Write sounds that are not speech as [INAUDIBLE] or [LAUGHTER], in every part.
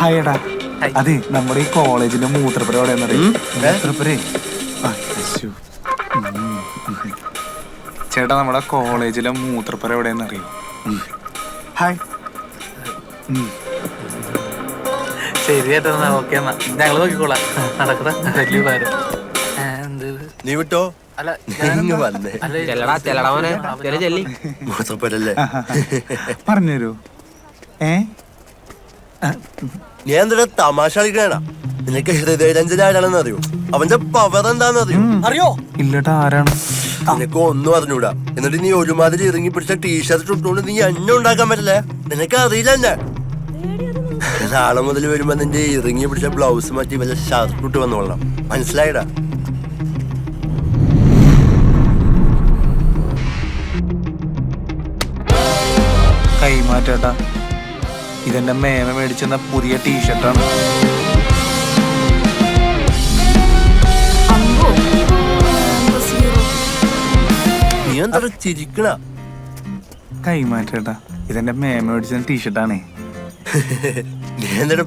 ഹായടാ അതെ നമ്മുടെ ഈ കോളേജിന്റെ മൂത്രപ്പുര. ചേട്ടാ നമ്മുടെ കോളേജിലെ മൂത്രപ്പുര എവിടെയെന്ന് അറിയോ? ഹായ്. ശരി ചേട്ടാ എന്നാ ഓക്കെ എന്നാ. നോക്കിക്കോളാം. നടക്കട വലിയ കാര്യം നീ വിട്ടോ? അല്ല പറഞ്ഞുതരൂ. ഏ? നീ എന്തിനാ തമാശ കളിക്കണേടാ? നിനക്ക് ഹൃദയരഞ്ജന ആരാണെന്ന് അറിയോ? അവന്റെ പവർ എന്താന്ന് അറിയോ? അറിയോ? ഇല്ലട്ടാ ആരാണ്? നിനക്ക് ഒന്നും അറിഞ്ഞൂടാ. എന്നിട്ട് നീ ഒരുമാതിരി ഇറങ്ങി പിടിച്ച ടീഷർട്ട് ഇട്ടുകൊണ്ട് നീ എന്നെ ഉണ്ടാക്കാൻ പറ്റില്ല? നിനക്ക് അറിയില്ല എന്നെ നാളെ മുതൽ വരുമ്പോ നിന്റെ ഇറങ്ങി പിടിച്ച ബ്ലൗസ് മാറ്റി വല്ല ഷർട്ട് ഇട്ട് വന്നോളാം മനസ്സിലായിടാ? കൈമാറ്റേട്ടാ. ഇതെന്റെ മേമ മേടിച്ചെന്ന പുതിയ ടീഷർട്ടാണ്. കൈമാറ്റേട്ടാ ഇതെന്റെ മേമ മേടിച്ച ടീഷർട്ടാണേ.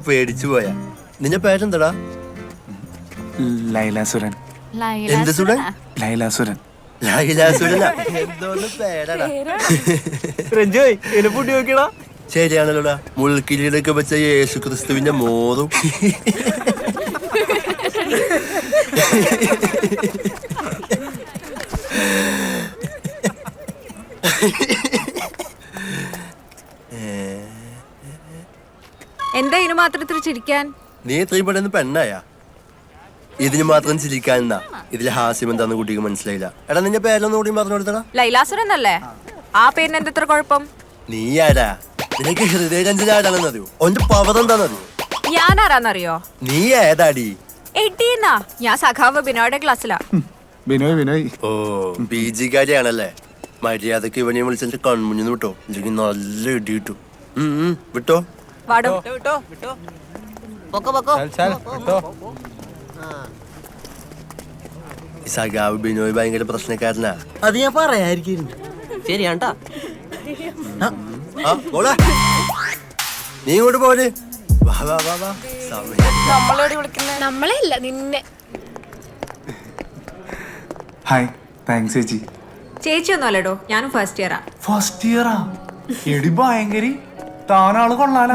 പേടിച്ചു പോയാ? നിന്റെ പേരെന്താടാ ലൈലാസുരൻ എന്ത് സുരൻ? ലൈലാസുരൻ ലൈലാസുരൻ എന്തോന്ന് പേരാടാ രഞ്ജോയ് എന്നെ ഫുഡ് നോക്കിയടാ. ശരിയാണല്ലോടാ. മുൾക്കിരീടൊക്കെ വെച്ച യേശു ക്രിസ്തുവിന്റെ മോറും. എന്താ ഇതിന് മാത്രത്തിൽ ചിരിക്കാൻ? നീ ഇത്രയും പെട്ടെന്ന് പെണ്ണായ? ഇതിന് മാത്രം ചിരിക്കാനെന്നാ ഇതിലെ ഹാസ്യം എന്താന്ന് കുട്ടിക്ക് മനസ്സിലായില്ല. എടാ നിന്റെ പേരൊന്നും കൂടി പറഞ്ഞു കൊടുത്തടാ. ലൈലാസുരൻ അല്ലേ ആ പേരിന് എന്താ കുഴപ്പം? നീ ആരാ നിനക്ക് ഹൃദയരഞ്ജന ആരാണെന്ന് അറിയോ ഒന്റെ പവർ എന്താണെന്നറിയോ ഞാൻ ആരാന്നറിയോ നീ ഏതാടി? എടീന്നാ ഞാൻ സഖാവ് ബിനോയുടെ ക്ലാസ്സിലാ. ബിനോയ് ബിനോയ്. ഓ പി കാര്യാണല്ലേ മര്യാദയ്ക്ക് ഇവനെ വിളിച്ചിട്ട് കൺമുഞ്ഞിന്ന് വിട്ടോ. ഇല്ലെങ്കിൽ നല്ല ഇടി കിട്ടും. വിട്ടോ? വാടും. ഈ സഖാവ് ബിനോയ് ഭയങ്കര പ്രശ്നക്കാരനാ. അത് ഞാൻ പറയായിരിക്കും ശരിയാണ്ടാ. നീ ഇങ്ങോട്ട് പോര്. വാ വാ വാ വാ. സമയം. നമ്മളെ അല്ല നിന്നെ. ഹായ് താങ്ക്സ് ചേച്ചി. ചേച്ചി ഒന്നുമല്ലടോ ഞാനും ഫസ്റ്റ് ഇയറാ ഫസ്റ്റ് ഇയറാ എടി ഭയങ്കരി. താനാൾ കൊള്ളാല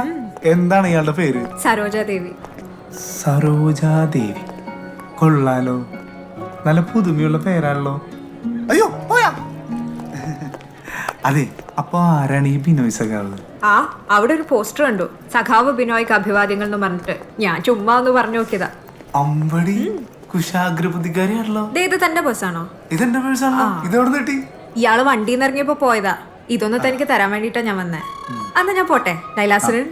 എന്താണ് ഇയാളുടെ പേര്? സരോജാദേവി സരോജാദേവി കൊള്ളാലോ. നല്ല പുതുമയുള്ള പേരാണല്ലോ. അയ്യോ പോയാ. അതെ അപ്പൊ ആരാണ് ഈ ബിനോയ് സഖാവ്? ആ അവിടെ ഒരു പോസ്റ്റർ കണ്ടു. സഖാവ് ബിനോയ്ക്ക് അഭിവാദ്യങ്ങൾ എന്ന് പറഞ്ഞിട്ട്. ഞാൻ ചുമ്മാ ഒന്ന് പറഞ്ഞു നോക്കിയതാ. അമ്പടി? കുശാഗ്രബുദ്ധിക്കാരിയാണല്ലോ ദേ ഇത് തന്റെ ബസ്സാണോ ഇതെന്റെ പേഴ്സാണല്ലോ ഇതെവിടെ കിട്ടി? ഇയാൾ വണ്ടിയിൽ നിന്ന് ഇറങ്ങിയപ്പോ പോയതാ. ഇതൊന്നും തനിക്ക് തരാൻ വേണ്ടിട്ടാ ഞാൻ വന്നേ. അന്ന് ഞാൻ പോട്ടെ ലൈലാസുരൻ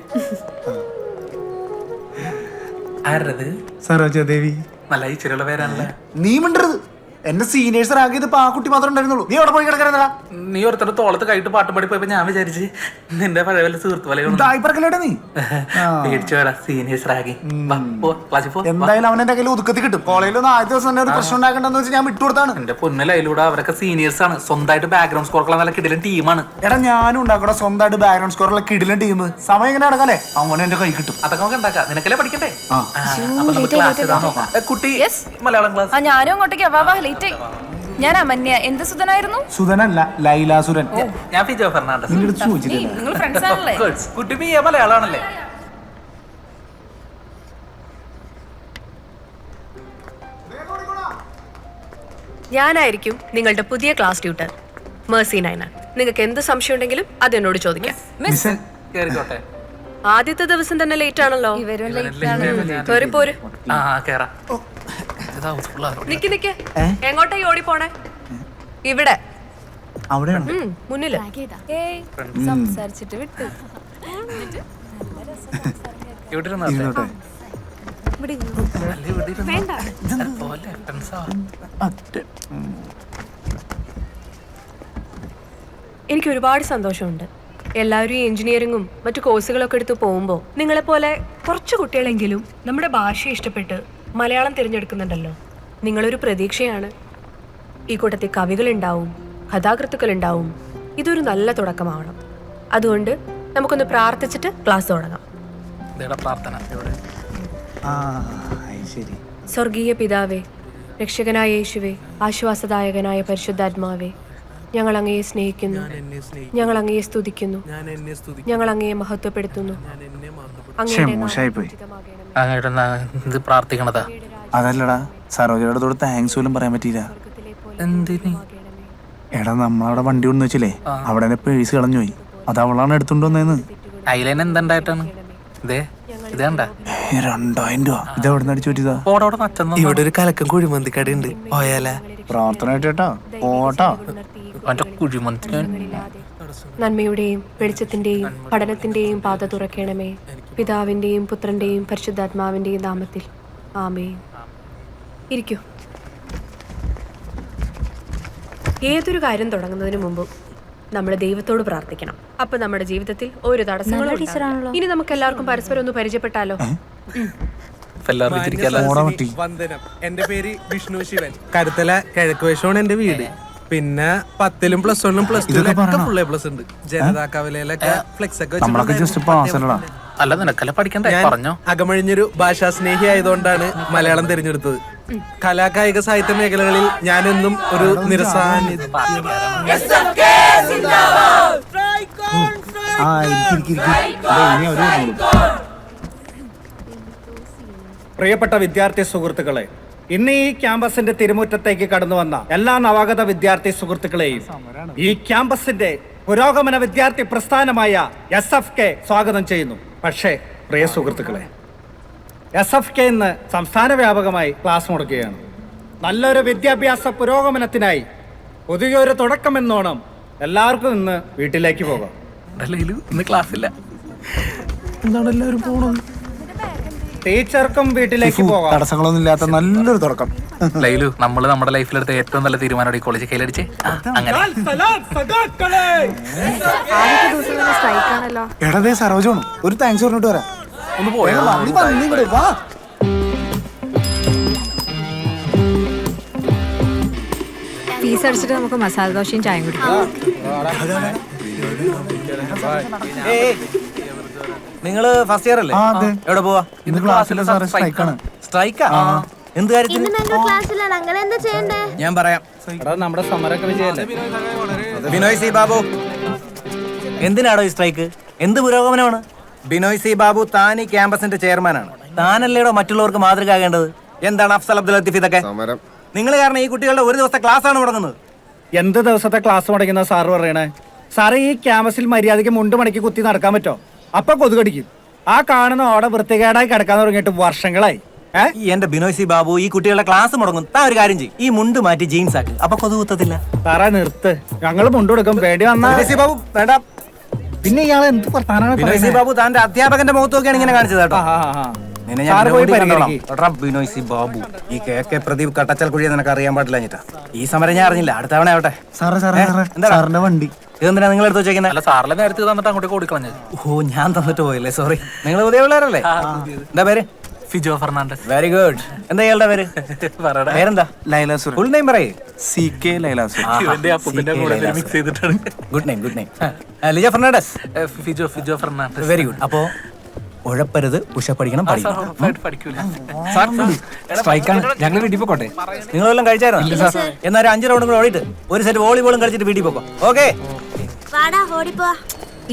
ആരത്? സരോജാദേവി നല്ല ഇച്ചിരിയുള്ള പേരാണല്ലേ? നീ മിണ്ടരുത്. എന്റെ സീനിയേഴ്സ് ആകിയത് ആ കുട്ടി മാത്രം ഉണ്ടായിരുന്നുള്ളൂ. നീ അവിടെ പോയി കിടക്കരുതാ നീ ഒരുത്തരുടെ തോളത്ത് കഴിഞ്ഞിട്ട് പാട്ടും പാടി പോയപ്പോ ഞാൻ വിചാരിച്ച് നിന്റെ പഴയ വല്ല സുഹൃത്ത് വലയുണ്ട് തായ്പറക്കല്ലേടാ നീ? [LAUGHS] ആ. പേടിച്ചു വരാ സീനിയേഴ്സ് വാ. എന്തായാലും അവൻ എന്റെ കയ്യിൽ ഒതുക്കത്തി കിട്ടും. കോളേജിൽ ഒന്ന് ആദ്യ ദിവസം തന്നെ ഒരു പ്രശ്നം ഉണ്ടാക്കണ്ടെന്ന് വെച്ച് ഞാൻ വിട്ടുകൊടുത്താണ്. എന്റെ പൊന്നിലയിലൂടെ അവരൊക്കെ സീനിയേഴ്സ് ആണ്. സ്വന്തമായിട്ട് ബാക്ക്ഗ്രൗണ്ട് സ്കോർ ഉള്ള നല്ല കിടിലൻ ടീമാണ് എടാ ഞാനും ഉണ്ടാക്കണ സ്വന്തമായിട്ട് ബാക്ക്ഗ്രൗണ്ട് സ്കോർ ഉള്ള കിടിലൻ ടീം സമയം ഇങ്ങനെ നടക്കാല്ലേ അവനെ എന്റെ കൈ കിട്ടും. അതൊക്കെ നമുക്ക് ഉണ്ടാക്കാം. നിനക്കല്ലേ പഠിക്കണ്ടേ? ഇതാ കുട്ടി മലയാളം ക്ലാസ് ആ ഞാനും അങ്ങോട്ടേക്ക് ലേറ്റ് ഞാൻ അമന്യ. എന്ത് സുധനായിരുന്നു? സുധനല്ല ലൈലാസുരൻ. ഞാൻ ഫിജോ ഫെർണാണ്ടസ്. നിന്റെ അടുത്ത് ചോദിച്ചിട്ടില്ല നിങ്ങൾ ഫ്രണ്ട്സ് ആണല്ലേ? Good. മലയാളാണല്ലേ? ഞാനായിരിക്കും നിങ്ങളുടെ പുതിയ ക്ലാസ് ട്യൂട്ടർ മേഴ്സി നൈന നിങ്ങൾക്ക് എന്ത് സംശയം ഉണ്ടെങ്കിലും അത് എന്നോട് ചോദിക്കാം. മിസ്സേ കേറിക്കോട്ടെ. ആദ്യത്തെ ദിവസം തന്നെ ലേറ്റ് ആണല്ലോ. ഇവരും late ആണ്. കേറി പോര്. ആ കേറാം. നിക്ക് നിക്ക്. എങ്ങോട്ടാ ഈ ഓടി പോണേ? ഇവിടെ. മുന്നിൽ. സംസാരിച്ചിട്ട് വിട്ടു. അറ്റ. എനിക്ക് ഒരുപാട് സന്തോഷമുണ്ട്. എല്ലാവരും എഞ്ചിനീയറിംഗും എഞ്ചിനീയറിങ്ങും മറ്റു കോഴ്സുകളൊക്കെ എടുത്ത് പോകുമ്പോൾ നിങ്ങളെപ്പോലെ കുറച്ച് കുട്ടികളെങ്കിലും നമ്മുടെ ഭാഷ ഇഷ്ടപ്പെട്ട് മലയാളം തിരഞ്ഞെടുക്കുന്നുണ്ടല്ലോ. നിങ്ങളൊരു പ്രതീക്ഷയാണ്. ഈ കൂട്ടത്തിൽ കവികളുണ്ടാവും കഥാകൃത്തുക്കളുണ്ടാവും. ഇതൊരു നല്ല തുടക്കമാവണം. അതുകൊണ്ട് നമുക്കൊന്ന് പ്രാർത്ഥിച്ചിട്ട് ക്ലാസ് തുടങ്ങാം. സ്വർഗീയ പിതാവേ രക്ഷകനായ യേശുവേ ആശ്വാസദായകനായ പരിശുദ്ധാത്മാവേ ഞങ്ങൾ അങ്ങയെ സ്നേഹിക്കുന്നു. ഞങ്ങൾ അങ്ങയെ സ്തുതിക്കുന്നു. ഞങ്ങൾ അങ്ങയെ മഹത്വപ്പെടുത്തുന്നു. അങ്ങയുടെ ഇത് പ്രാർത്ഥിക്കണതാ. അതല്ലടാ സരോജയുടെ അടുത്തോട് താങ്ക്സ് പോലും പറയാൻ പറ്റിയില്ല. എന്തിന്? എടാ നമ്മളവിടെ വണ്ടി കൊണ്ടു വെച്ചില്ലേ? അവിടെ എന്നെ പേഴ്സ് കളഞ്ഞു പോയി അത് അവളാണ് എടുത്തോണ്ട് വന്നേന്ന്. അതിലേനെ എന്തുണ്ടായിട്ടാണ്? ഇതേ ഇത് കണ്ട? ഏ, രണ്ടായിരം രൂപ. ഇത് എവിടെ നിന്ന് അടിച്ചു പറ്റിയതാ? ഇവിടെ ഒരു കലക്കം കുഴിമന്തിക്കട ഉണ്ട് പോയാലേ. പ്രാർത്ഥന കേട്ടോ ഓട്ടോ അവന്റെ കുഴിമന്തിന് നന്മയുടെയും വെളിച്ചത്തിന്റെയും പഠനത്തിന്റെയും പാത തുറക്കണമേ. പിതാവിന്റെയും പുത്രന്റെയും പരിശുദ്ധാത്മാവിന്റെയും നാമത്തിൽ. ആമേ ഇരിക്കൂ. ഏതൊരു കാര്യം തുടങ്ങുന്നതിന് മുമ്പ് നമ്മൾ ദൈവത്തോട് പ്രാർത്ഥിക്കണം. അപ്പൊ നമ്മുടെ ജീവിതത്തിൽ ഒരു തടസ്സങ്ങളും ഉണ്ടാവില്ല. ഇനി നമുക്ക് എല്ലാവർക്കും പരസ്പരം ഒന്ന് പരിചയപ്പെട്ടാലോ? വന്ദനം. എന്റെ പേര് വിഷ്ണു ശിവൻ. കരുത്തല കിഴക്ക് വശമാണ് എന്റെ വീട്. പിന്നെ പത്തിലും പ്ലസ് വണ്ണിലും പ്ലസ് ടുവിലൊക്കെ ഫുൾ എ പ്ലസ് ഉണ്ട്. ജനതാ കവലയിലൊക്കെ ഫ്ലെക്സ് ഒക്കെ നമ്മളൊക്കെ ജസ്റ്റ് പാസ് അല്ലടാ അല്ല നിനക്കല്ല പഠിക്കണ്ടേ? പറഞ്ഞോ. അകമഴിഞ്ഞൊരു ഭാഷാ സ്നേഹി ആയതുകൊണ്ടാണ് മലയാളം തിരഞ്ഞെടുത്തത്. കലാകായിക സാഹിത്യ മേഖലകളിൽ ഞാനെന്നും ഒരു അവർ പ്രിയപ്പെട്ട വിദ്യാർത്ഥി സുഹൃത്തുക്കളെ ഇന്ന് ഈ ക്യാമ്പസിന്റെ തിരുമുറ്റത്തേക്ക് കടന്നു വന്ന എല്ലാ നവാഗത വിദ്യാർത്ഥി സുഹൃത്തുക്കളെയും ഈ ക്യാമ്പസിന്റെ പുരോഗമന വിദ്യാർത്ഥി പ്രസ്ഥാനമായ എസ് എഫ് കെ സ്വാഗതം ചെയ്യുന്നു. പക്ഷേ പ്രിയ സുഹൃത്തുക്കളെ എസ് എഫ് കെ ഇന്ന് സംസ്ഥാന വ്യാപകമായി ക്ലാസ് മുടക്കുകയാണ്. നല്ലൊരു വിദ്യാഭ്യാസ പുരോഗമനത്തിനായി പുതിയൊരു തുടക്കം എന്നോണം എല്ലാവർക്കും ഇന്ന് വീട്ടിലേക്ക് പോകാം. ഇന്ന് ക്ലാസ്സില്ല എന്താണ് എല്ലാവരും ടീച്ചർക്കും വീട്ടിലേക്ക് പോകാം. തടസ്സങ്ങളൊന്നും ഇല്ലാത്ത നല്ലൊരു തുടക്കം. ലൈലു നമ്മൾ നമ്മുടെ ലൈഫിലെടുത്ത ഏറ്റവും നല്ല തീരുമാനം ഈ കോളേജ് കയ്യിലടിച്ച്. അങ്ങനെ. എടതേ സരോജാണ് ഒരു താങ്ക്സ് പറഞ്ഞിട്ട് വരാം. ഒന്ന് പോയോ? വാ, ഫീസ് അടിച്ചിട്ട് നമുക്ക് മസാല ദോശയും ചായയും കുടിക്കാം. നിങ്ങൾ ഫസ്റ്റ് ഇയർ അല്ലേ? എവിടെ പോവാ? ഇന്ന് ക്ലാസ്സിലെ സാറ് സ്ട്രൈക്കാണ് സ്ട്രൈക്കാ എന്ത് കാര്യത്തിന്? ക്ലാസ്സിലാണ്. അങ്ങനെ എന്താ ചെയ്യണ്ടേ? ഞാൻ പറയാം. എടാ നമ്മുടെ സമരമൊക്കെ വിജയല്ലേ? ബിനോയ് സി ബാബു. എന്തിനാടോ ഈ സ്ട്രൈക്ക്? എന്ത് പുരോഗമനമാണ്? ബിനോയ് സി ബാബു താൻ ഈ ക്യാമ്പസിന്റെ ചെയർമാനാണ്. താനല്ലേടോ മറ്റുള്ളവർക്ക് മാതൃക ആകേണ്ടത്? എന്താണ് അഫ്സൽ അബ്ദുൽ ലത്തീഫ് ഇതൊക്കെ? നിങ്ങൾ കാരണം ഈ കുട്ടികളുടെ ഒരു ദിവസത്തെ ക്ലാസ് ആണ് മുടങ്ങുന്നത്. എന്ത് ദിവസത്തെ ക്ലാസ് മുടങ്ങുന്ന സാറ് പറയണേ? സാറേ ഈ ക്യാമ്പസിൽ മര്യാദയ്ക്ക് മുണ്ട് മണിക്ക് കുത്തി നടക്കാൻ പറ്റോ? അപ്പൊ കൊതുകടിക്കും. ആ കാണുന്ന ഓടെ വൃത്തികേടായി കിടക്കാൻ തുടങ്ങിയിട്ട് വർഷങ്ങളായി. ഈ എന്റെ ബിനോയ് സി ബാബു ഈ കുട്ടികളുടെ ക്ലാസ് മുടങ്ങും. താ ഒരു കാര്യം ചെയ്യും. ഈ മുണ്ട് മാറ്റി ജീൻസ് ആക്കി. അപ്പൊ കൊതു കുത്തത്തില്ല. സാറേ നിർത്ത്. ഞങ്ങൾ മുണ്ട് കൊടുക്കും. വേണ്ടി വന്നാ ബിനോയ് സി ബാബു വേണ്ട. പിന്നെ ഇയാൾ എന്ത് ബിനോയ് സി ബാബു താന്റെ അധ്യാപകന്റെ മുഖത്ത് നോക്കിയാണ് ഇങ്ങനെ കാണിച്ചത് കേട്ടോ. നിന്നെ ഞാൻ പോയി. ബിനോയ് സി ബാബു ഈ കെ കെ പ്രദീപ് കട്ടച്ചൽ കുഴിയെ നിനക്ക് അറിയാൻ പാടില്ല ഞെട്ടാ. ഈ സമരം ഞാൻ അറിഞ്ഞില്ല. അടുത്ത തവണ ആവട്ടെ? സാറിന്റെ വണ്ടി. ഇതെന്തിനാ നിങ്ങൾ എടുത്ത് വെച്ചേക്കുന്നത് അല്ല സാറിലെ നേരത്തെ തന്നിട്ട് അങ്ങോട്ട് കൊടുക്കണം ഓ ഞാൻ തന്നിട്ട് പോയല്ലേ. സോറി നിങ്ങൾ പുതിയ പിള്ളേരല്ലേ? എന്താ പേര്? ഫിജോ ഫെർണാണ്ടസ്. വെരി ഗുഡ് എന്താ ഇയാളുടെ പേര്? പറയടാ പേരെന്താ? ലൈലാസുർ ഫുൾ നെയിം പറയേ. സി കെ ലൈലാസുർ ഇവന്റെ അപ്പൂപ്പിന്റെ കൂടെ മിക്സ് ചെയ്തിട്ടാണ്. Good name good name Lijo Fernandes. Fijo Fijo Fernandes. Very good അപ്പോ ഉഴപ്പരുത് ഉഷ പഠിക്കണം ഞങ്ങൾ വീട്ടിൽ പോക്കോട്ടെ നിങ്ങളെല്ലാം കഴിച്ചായിരുന്നു? എന്നാ ഒരു അഞ്ച് റൗണ്ട് കൂടെ ഓടിയിട്ട് ഒരു സെറ്റ് വോളിബോളും കളിച്ചിട്ട് വീട്ടിൽ പോക്കോ. ഓക്കെ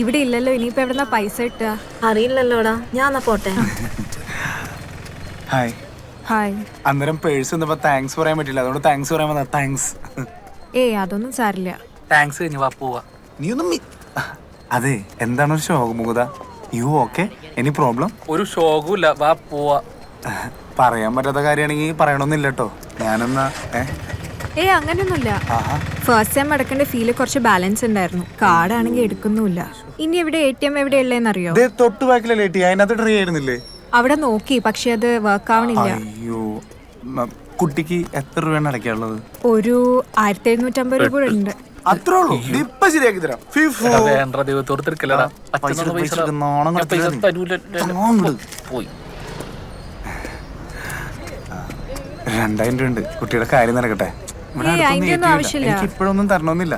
ഇവിടെ ഇല്ലല്ലോ ഇനിയിപ്പോ എവിടെന്നാ പൈസ കിട്ടുക? അറിയില്ലല്ലോടാ. ഞാൻ പോട്ടെ. [LAUGHS] ഹായ് ഹായ് അന്നേരം പേഴ്സ് വന്നപ്പോ താങ്ക്സ് പറയാൻ പറ്റില്ല. അതുകൊണ്ട് താങ്ക്സ് പറയാൻ വന്നാ താങ്ക്സ് ഏയ് അതൊന്നും സാരില്ല. താങ്ക്സ് കഴിഞ്ഞ് വാ പോവാ. നീ ഒന്നും അതെ എന്താണ് ഒരു ശോകമുഖത യു ഓക്കെ എനി പ്രോബ്ലം ഒരു ഷോകും ഇല്ല വാ പോവാ. പറയാൻ പറ്റാത്ത കാര്യമാണെങ്കിൽ പറയണമെന്നില്ല കേട്ടോ ഞാനെന്നാ ഏ? ഏയ് അങ്ങനെയൊന്നുമില്ല ഫസ്റ്റ് ടൈം അടക്കേണ്ട ഫീൽ കുറച്ച് ബാലൻസ് ഉണ്ടായിരുന്നു. കാർഡാണെങ്കിൽ എടുക്കുന്നുമില്ല ഇനി എവിടെ എ ടി എം എവിടെ ഉള്ളതെന്നറിയോ ദേ തൊട്ട് ബാക്കിലല്ലേ ടി അതിനകത്ത് ട്രീ ആയിരുന്നില്ലേ? അവിടെ നോക്കി പക്ഷെ അത് വർക്ക് ആവണില്ല. അയ്യോ മ, കുട്ടിക്ക് എത്ര രൂപയാണ് അടയ്ക്കാനുള്ളത്? ഒരു ആയിരത്തി എഴുന്നൂറ്റമ്പത് രൂപ ഉണ്ട്. അത്രേ ഉള്ളൂ. ഇത് ഇപ്പൊ ശരിയാക്കി തരാം. ഫിഫോ. എടാ, വേണ്ട ദൈവത്തോട് തിരക്കില്ലടാ പൈസ എടുക്ക്, പൈസ പൈസ എടുക്ക്, നാണം ഞാൻ പൈസ കെടുത്തരുത്. തരൂല നാണം പോയി. രണ്ടായിരം രൂപ ഉണ്ട്. കുട്ടിയുടെ കാര്യം നടക്കട്ടെ. ഇവിടെ ഏയ്, അടുത്തൊന്നും അതിന്റെ ATM ഇല്ല. ആവശ്യമില്ല. എനിക്ക് ഇപ്പോഴൊന്നും തരണമെന്നില്ല.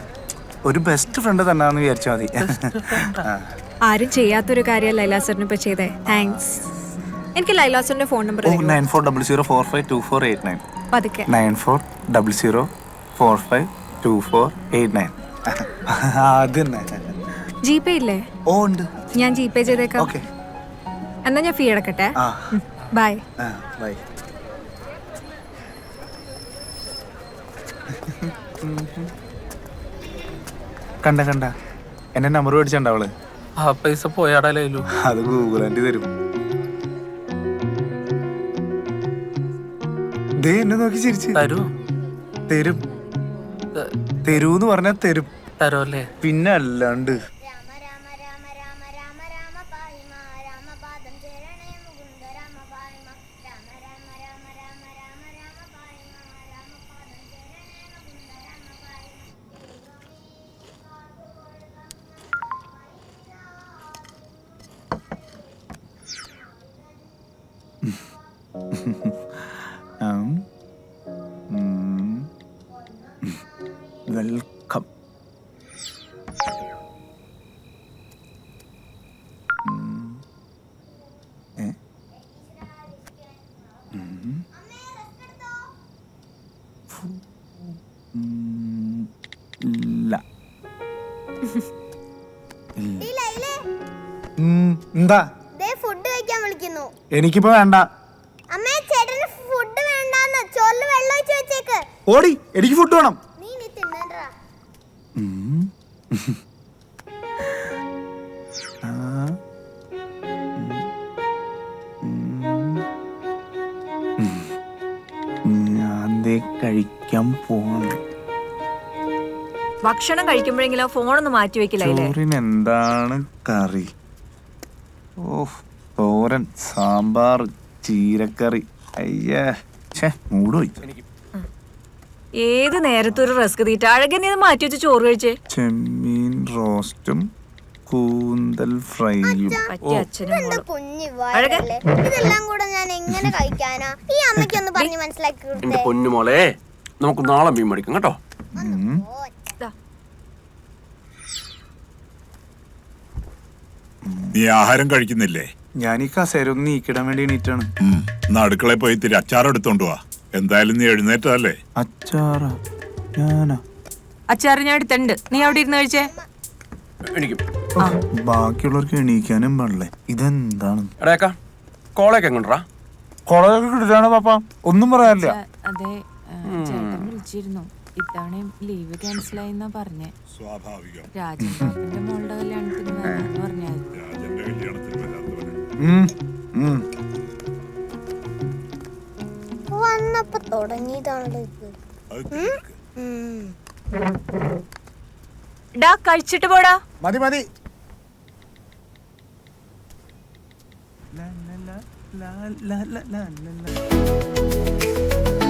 ഒരു ബെസ്റ്റ് ഫ്രണ്ട് തന്നാന്ന് വിചാരിച്ചാൽ മതി. ആ. ആരും ചെയ്യാത്തൊരു കാര്യം ലൈലാസറിന് ഇപ്പൊ ചെയ്തേ. താങ്ക്സ് എനിക്ക് ലൈലാസിന്റെ phone number nine four double zero four five two four eight nine. പതുക്കെ. Nine four double zero four five two four eight nine. [LAUGHS] അത് ജി പേ ഇല്ലേ? ഓ ഉണ്ട്. ഞാൻ ജി പേ ചെയ്തേക്കാം. ഓക്കെ. എന്നാ ഞാൻ ഫീ അടക്കട്ടെ. ആ. ബൈ ആ ബൈ കണ്ട കണ്ട. എന്റെ നമ്പർ മേടിച്ചണ്ട അവൾ? ആ പൈസ പോയാടാലു അത് ഗൂഗിൾ ആന്റി തരും. ദേ എന്നെ നോക്കി ചിരിച്ച്. തരൂ. തരും. തരൂന്ന് പറഞ്ഞാ തരും. തരോ അല്ലേ? പിന്നെ അല്ലാണ്ട്. വെൽക്കം. എന്താ? ഫുഡ് കഴിക്കാൻ വിളിക്കുന്നു. എനിക്കിപ്പോ വേണ്ട. ഓടി എനിക്ക് ഫുഡ് വേണം. നീ നീ തിന്നണ്ടാ. ആ. ഉം. ഞാൻ ദേ കഴിക്കാൻ ഭക്ഷണം കഴിക്കുമ്പോഴെങ്കിലും ഫോണൊന്ന് മാറ്റി വെക്കില്ല? ചോറിന് എന്താണ് കറി? ഓ തോരൻ സാമ്പാർ ചീരക്കറി. അയ്യേ ഛേ മൂട് പോയി. ഏത് നേരത്തെ ഒരു റസ്ക് തീറ്റ. അഴകനെ ഇത് മാറ്റി വെച്ച് ചോറ് കഴിച്ചേ. ചെമ്മീൻ റോസ്റ്റും കൂന്തൽ ഫ്രൈയും. പറ്റിയ അച്ഛനും എന്റെ കുഞ്ഞു വയറല്ലേ ഇതെല്ലാം കൂടെ ഞാൻ എങ്ങനെ കഴിക്കാനാ? ഈ പറഞ്ഞ് മനസ്സിലാക്കി എന്റെ കൊടുത്തേ പൊന്നു മോളെ നമുക്ക് നാളെ മീൻ മേടിക്കും കേട്ടോ. നീ ആഹാരം കഴിക്കുന്നില്ലേ? ഞാൻ ഈ കസേര ഒന്ന് നീക്കിടാൻ വേണ്ടി എണീറ്റാണ്. ഉം. എന്നാ അടുക്കളയിൽ പോയി ഇത്തിരി അച്ചാർ എടുത്തോണ്ട് വാ. എന്തായാലും നീ എഴുന്നേറ്റതല്ലേ? അച്ചാറാ ഞാനാ. അച്ചാറ് ഞാൻ എടുത്തുണ്ട് നീ അവിടെ ഇരുന്ന് കഴിച്ചേ. എനിക്കും ബാക്കിയുള്ളവർക്ക് എണീക്കാനും പാടില്ലേ? ഇതെന്താണ്? എടേക്ക കോളേക്ക് എങ്ങോട്ടാ? കോളേജൊക്കെ കിട്ടാണ് പാപ്പ? ഒന്നും പറയാനില്ല. അതെ ചേട്ടൻ വിളിച്ചിരുന്നു. ഇത്തവണയും ലീവ് ക്യാൻസൽ ആയിന്നാ പറഞ്ഞേ. സ്വാഭാവികം. രാജൻ പാപ്പന്റെ മോളുടെ കല്യാണത്തിന് വരാന്ന് പറഞ്ഞാൽ വന്നപ്പോ തുടങ്ങിയതാണല്ലോ ഇത്. ഡാ കഴിച്ചിട്ട് പോടാ. മതി മതി. ലാ, ലാ, ലാ, ലാ, ലാ, ലാ, ലാ, ലാ.